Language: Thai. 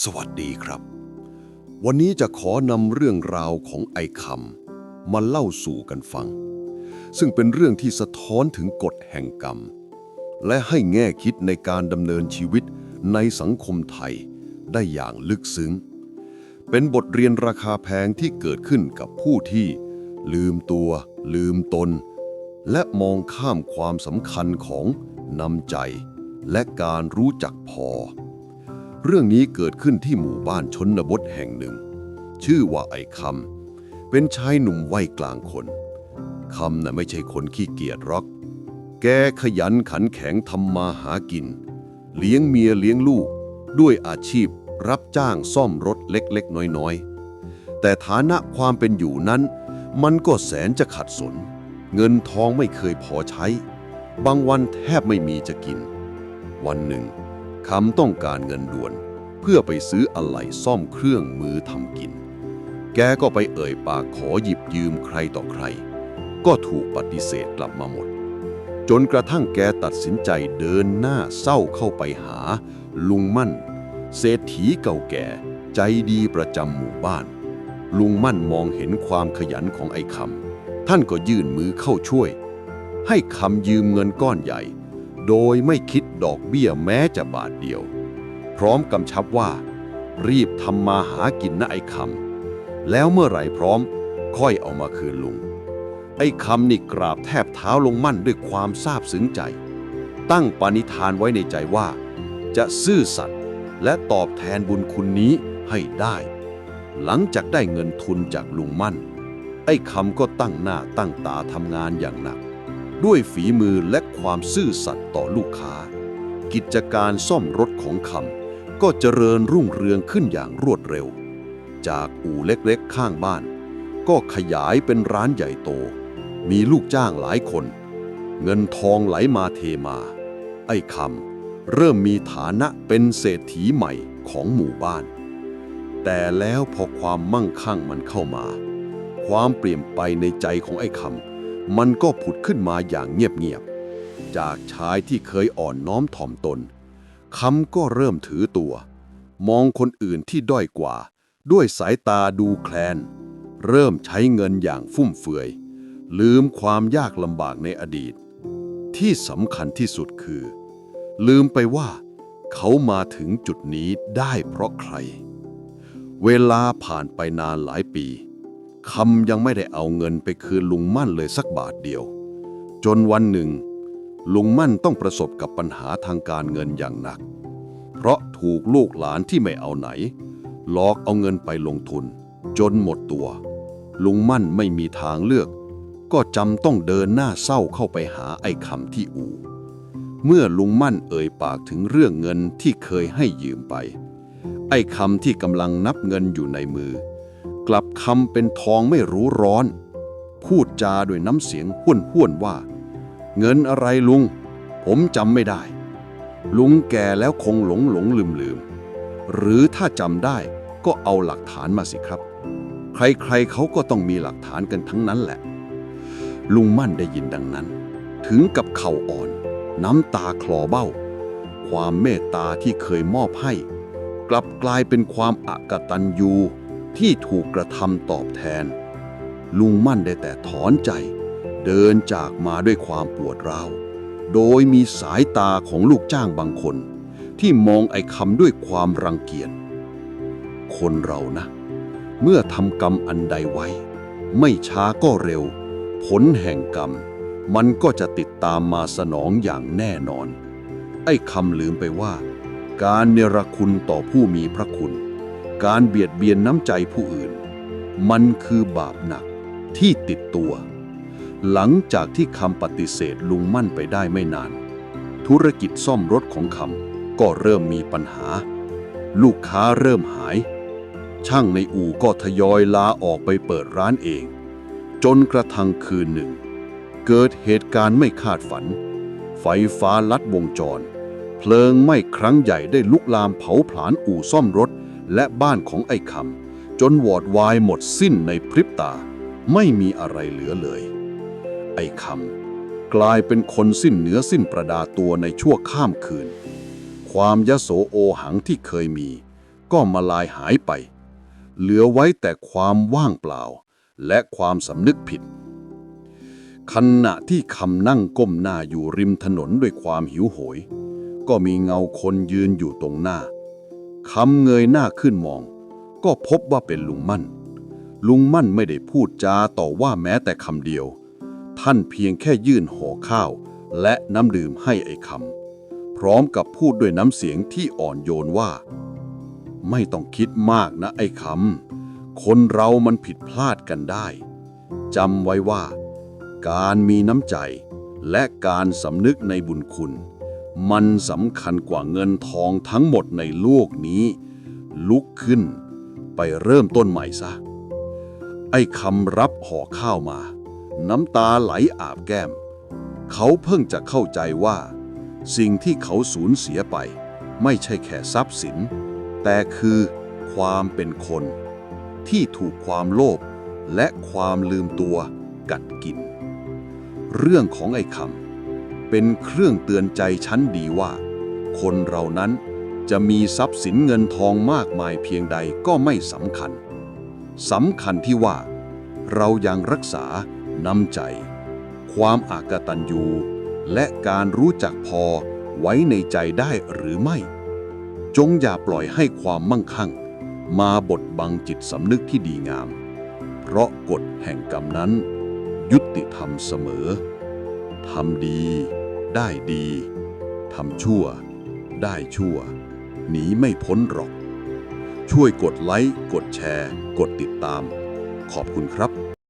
สวัสดีครับ วันนี้จะขอนำเรื่องราวของไอคำมาเล่าสู่กันฟัง ซึ่งเป็นเรื่องที่สะท้อนถึงกฎแห่งกรรม และให้แง่คิดในการดำเนินชีวิตในสังคมไทยได้อย่างลึกซึ้ง เป็นบทเรียนราคาแพงที่เกิดขึ้นกับผู้ที่ ลืมตัว ลืมตน และมองข้ามความสำคัญของน้ำใจ และการรู้จักพอ เรื่องนี้เกิดขึ้นที่หมู่บ้านชนบทแห่งหนึ่ง ชื่อว่าไอ้คำเป็นชายหนุ่มวัยกลางคนคำน่ะไม่ใช่คนขี้เกียจรอก แกขยันขันแข็งทำมาหากิน เลี้ยงเมียเลี้ยงลูก ด้วยอาชีพรับจ้างซ่อมรถเล็กๆ น้อยๆ แต่ฐานะความเป็นอยู่นั้น มันก็แสนจะขัดสน เงินทองไม่เคยพอใช้ บางวันแทบไม่มีจะกิน วันหนึ่ง คำต้องการเงินด่วน เพื่อไปซื้ออะไหล่ซ่อมเครื่องมือทำกิน แกก็ไปเอ่ยปากขอหยิบยืมใครต่อใคร ก็ถูกปฏิเสธกลับมาหมด จนกระทั่งแกตัดสินใจเดินหน้าเศร้าเข้าไปหา ลุงมั่น เศรษฐีเก่าแก่ใจดีประจำหมู่บ้าน ลุงมั่นมองเห็นความขยันของไอ้คำท่านก็ยื่นมือเข้าช่วย ให้คำยืมเงินก้อนใหญ่ โดยไม่คิดดอกเบี้ยแม้จะบาทเดียว พร้อมกำชับว่า รีบทำมาหากินนะไอ้คำแล้วเมื่อไหร่พร้อมค่อยเอามาคืนลุง ไอ้คำนี่กราบแทบเท้าลงมั่นด้วยความซาบซึ้งใจ ตั้งปณิธานไว้ในใจว่า จะซื่อสัตย์และตอบแทนบุญคุณนี้ให้ได้ หลังจากได้เงินทุนจากลุงมั่น ไอ้คำก็ตั้งหน้าตั้งตาทำงานอย่างหนัก ด้วยฝีมือและความซื่อสัตย์ต่อลูกค้า กิจการซ่อมรถของคำก็เจริญรุ่งเรืองขึ้นอย่างรวดเร็ว จากอู่เล็กๆ ข้างบ้าน ก็ขยายเป็นร้านใหญ่โต มีลูกจ้างหลายคน เงินทองไหลมาเทมา ไอ้คำเริ่มมีฐานะเป็นเศรษฐีใหม่ของหมู่บ้าน แต่แล้วพอความมั่งคั่งมันเข้ามา ความเปลี่ยนไปในใจของไอ้คำ มันก็ผุดขึ้นมาอย่างเงียบๆ จากชายที่เคยอ่อนน้อมถ่อมตน คำก็เริ่มถือตัว มองคนอื่นที่ด้อยกว่า ด้วยสายตาดูแคลน เริ่มใช้เงินอย่างฟุ่มเฟือย ลืมความยากลำบากในอดีต ที่สำคัญที่สุดคือ ลืมไปว่า เขามาถึงจุดนี้ได้เพราะใคร เวลาผ่านไปนานหลายปี คำยังไม่ได้เอาเงินไปคืนลุงมั่นเลยสักบาทเดียว จนวันหนึ่ง ลุงมั่นต้องประสบกับปัญหาทางการเงินอย่างหนัก เพราะถูกลูกหลานที่ไม่เอาไหนหลอกเอาเงินไปลงทุน จนหมดตัว ลุงมั่นไม่มีทางเลือก ก็จำต้องเดินหน้าเศร้าเข้าไปหาไอ้คำที่อู่เมื่อลุงมั่นเอ่ยปากถึงเรื่องเงินที่เคยให้ยืมไป ไอ้คำที่กำลังนับเงินอยู่ในมือ กลับคำเป็นทองไม่รู้ร้อน พูดจาด้วยน้ำเสียงห้วนห้วนๆว่า เงินอะไรลุง ผมจำไม่ได้ ลุงแก่แล้วคงหลงหลงลืมลืม หรือถ้าจำได้ก็เอาหลักฐานมาสิครับ ใครๆเขาก็ต้องมีหลักฐานกันทั้งนั้นแหละ ลุงมั่นได้ยินดังนั้น ถึงกับเข่าอ่อน น้ำตาคลอเบ้า ความเมตตาที่เคยมอบให้ กลับกลายเป็นความอากตันยู ที่ถูกกระทำตอบแทน ลุงมั่นได้แต่ถอนใจ เดินจากมาด้วยความปวดร้าว โดยมีสายตาของลูกจ้างบางคน ที่มองไอ้คำด้วยความรังเกียจคนเรานะ เมื่อทำกรรมอันใดไว้ ไม่ช้าก็เร็ว ผลแห่งกรรม มันก็จะติดตามมาสนองอย่างแน่นอน ไอ้คำลืมไปว่า การเนรคุณต่อผู้มีพระคุณ การเบียดเบียนน้ำใจผู้อื่น มันคือบาปหนักที่ติดตัว หลังจากที่คำปฏิเสธลุงมั่นไปได้ไม่นาน ธุรกิจซ่อมรถของคำก็เริ่มมีปัญหา ลูกค้าเริ่มหาย ช่างในอู่ก็ทยอยลาออกไปเปิดร้านเอง จนกระทั่งคืนหนึ่ง เกิดเหตุการณ์ไม่คาดฝัน ไฟฟ้าลัดวงจร เพลิงไหม้ครั้งใหญ่ได้ลุกลามเผาผลาญอู่ซ่อมรถ และบ้านของไอ้คำจนวอดวายหมดสิ้นในพริบตา ไม่มีอะไรเหลือเลย ไอ้คำกลายเป็นคนสิ้นเนื้อสิ้นประดาตัวในชั่วข้ามคืน ความยโสโอหังที่เคยมี ก็มาลายหายไป เหลือไว้แต่ความว่างเปล่า และความสำนึกผิดขณะที่คำนั่งก้มหน้าอยู่ริมถนนด้วยความหิวโหย ก็มีเงาคนยืนอยู่ตรงหน้า คำเงยหน้าขึ้นมอง ก็พบว่าเป็นลุงมั่น ลุงมั่นไม่ได้พูดจาต่อว่าแม้แต่คำเดียว ท่านเพียงแค่ยื่นห่อข้าว และน้ำดื่มให้ไอ้คำพร้อมกับพูดด้วยน้ำเสียงที่อ่อนโยนว่า ไม่ต้องคิดมากนะไอ้คำคนเรามันผิดพลาดกันได้จำไว้ว่า การมีน้ำใจและการสำนึกในบุญคุณ มันสำคัญกว่าเงินทองทั้งหมดในโลกนี้ ลุกขึ้น ไปเริ่มต้นใหม่ซะ ไอ้คำรับห่อข้าวมา น้ำตาไหลอาบแก้ม เขาเพิ่งจะเข้าใจว่า สิ่งที่เขาสูญเสียไป ไม่ใช่แค่ทรัพย์สิน แต่คือความเป็นคน ที่ถูกความโลภและความลืมตัวกัดกิน เรื่องของไอ้คำ เป็นเครื่องเตือนใจชั้นดีว่า คนเรานั้นจะมีทรัพย์สินเงินทองมากมายเพียงใดก็ไม่สำคัญสำคัญที่ว่า เรายังรักษา น้ำใจ ความอากตันยูและการรู้จักพอไว้ในใจได้หรือไม่ จงอย่าปล่อยให้ความมั่งคั่ง มาบดบังจิตสำนึกที่ดีงาม เพราะกฎแห่งกรรมนั้น ยุติธรรมเสมอทำดี ได้ดีทำชั่ว ได้ชั่ว หนีไม่พ้นหรอก ช่วยกดไลค์ กดแชร์ กดติดตาม ขอบคุณครับ